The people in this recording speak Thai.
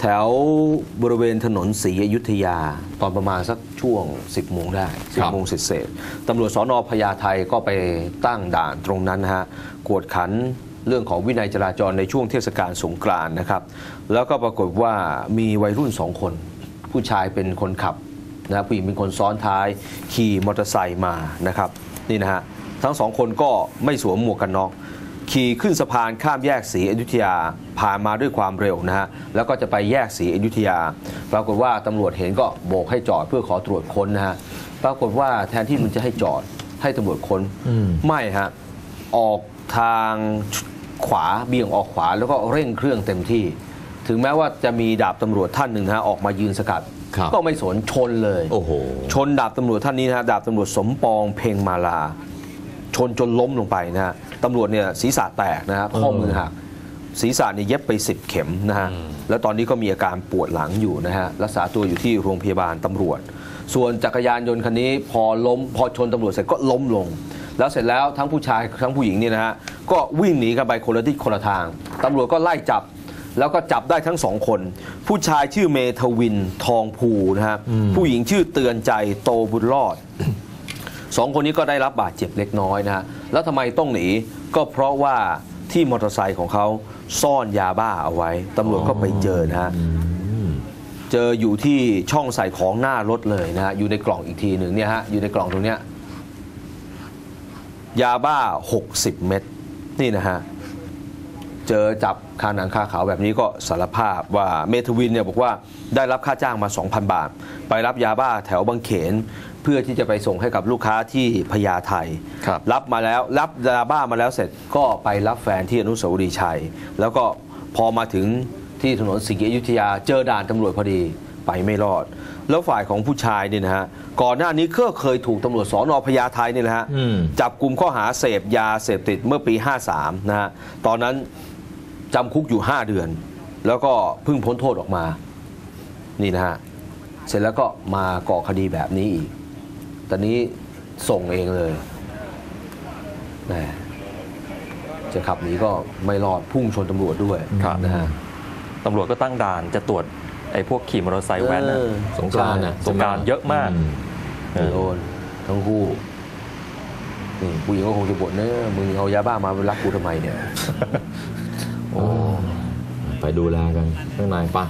แถวบริเวณถนนศรีอยุธยา ตอนประมาณสักช่วง 10โมงได้ครับ10โมงเศษๆตำรวจสอนอพญาไทก็ไปตั้งด่านตรงนั้นนะฮะกวดขันเรื่องของวินัยจราจรในช่วงเทศกาลสงกรานต์นะครับ แล้วก็ปรากฏว่ามีวัยรุ่นสองคน ผู้ชายเป็นคนขับนะผู้หญิงเป็นคนซ้อนท้ายขี่มอเตอร์ไซค์มานะครับนี่นะฮะทั้งสองคนก็ไม่สวมหมวกกันน็อก ขี่ขึ้นสะพานข้ามแยกศรีอยุธยาผ่านมาด้วยความเร็วนะฮะแล้วก็จะไปแยกศรีอยุธยา ปรากฏว่าตำรวจเห็นก็โบกให้จอดเพื่อขอตรวจค้นนะฮะปรากฏว่าแทนที่มันจะให้จอดให้ตำรวจค้นอืมไม่ฮะออกทางขวาเบี่ยงออกขวาแล้วก็เร่งเครื่องเต็มที่ ถึงแม้ว่าจะมีดาบตำรวจท่านหนึ่งนะฮะออกมายืนสกัดครับก็ไม่สนชนเลยโอ้โหชนดาบตำรวจท่านนี้นะฮะดาบตำรวจสมปองเพ่งมาลา ชนจนล้มลงไปนะฮะ ตำรวจเนี่ยศีรษะแตกนะฮะข้อมือหักศีรษะเนี่ยเย็บไป 10 เข็มนะฮะแล้วตอนนี้ก็มีอาการปวดหลังอยู่นะฮะรักษาตัวอยู่ที่โรงพยาบาลตำรวจ ส่วนจักรยานยนต์คันนี้พอล้มพอชนตำรวจเสร็จก็ล้มลง แล้วเสร็จแล้วทั้งผู้ชายทั้งผู้หญิงเนี่ยนะฮะก็วิ่งหนีกันไปคนละทิศคนละทางตำรวจก็ไล่จับแล้วก็จับได้ทั้งสองคน ผู้ชายชื่อเมทวินทองภูนะฮะผู้หญิงชื่อเตือนใจโตบุญรอด สองคนนี้ก็ได้รับบาดเจ็บเล็กน้อยนะฮะแล้วทำไมต้องหนีก็เพราะว่าที่มอเตอร์ไซค์ของเขาซ่อนยาบ้าเอาไว้ตำรวจก็ไปเจอนะฮะเจออยู่ที่ช่องใส่ของหน้ารถเลยนะฮะอยู่ในกล่องอีกทีหนึ่งเนี่ยฮะอยู่ในกล่องตรงเนี้ยยาบ้า 60 เม็ดนี่นะฮะเจอจับคาหนังคาขาวแบบนี้ก็สารภาพว่าเมทวินเนี่ยบอกว่าได้รับค่าจ้างมา 2,000 บาท ไปรับยาบ้าแถวบางเขน เพื่อที่จะไปส่งให้กับลูกค้าที่พญาไทครับ รับมาแล้วรับยาบ้ามาแล้วเสร็จก็ไปรับแฟนที่อนุสาวรีย์ชัย แล้วก็พอมาถึงที่ถนนสิงห์อยุธยาเจอด่านตำรวจพอดีไปไม่รอด แล้วฝ่ายของผู้ชายเนี่ยนะฮะก่อนหน้านี้ก็เคยถูกตำรวจสอนอพญาไทเนี่ยนะฮะอืมจับกลุ่มข้อหาเสพยาเสพติดเมื่อปี 53 นะฮะตอนนั้นจำคุกอยู่ 5 เดือน แล้วก็เพิ่งพ้นโทษออกมานี่นะฮะ เสร็จแล้วก็มาก่อคดีแบบนี้อีก ตอนนี้ส่งเองเลยแหมจะขับหนีก็ไม่รอดพุ่งชนตำรวจด้วยครับ นะฮะตำรวจก็ตั้งด่านจะตรวจไอ้พวกขี่มอเตอร์ไซค์แว้นน่ะเออสงกรานต์นะสงกรานต์เยอะมากเออ โดนทั้งคู่นี่ผู้หญิงก็คงจะบ่นเนอะมึงเอายาบ้ามารักกูทำไมเนี่ย โอ้ไปดูแลกันข้างในไปะ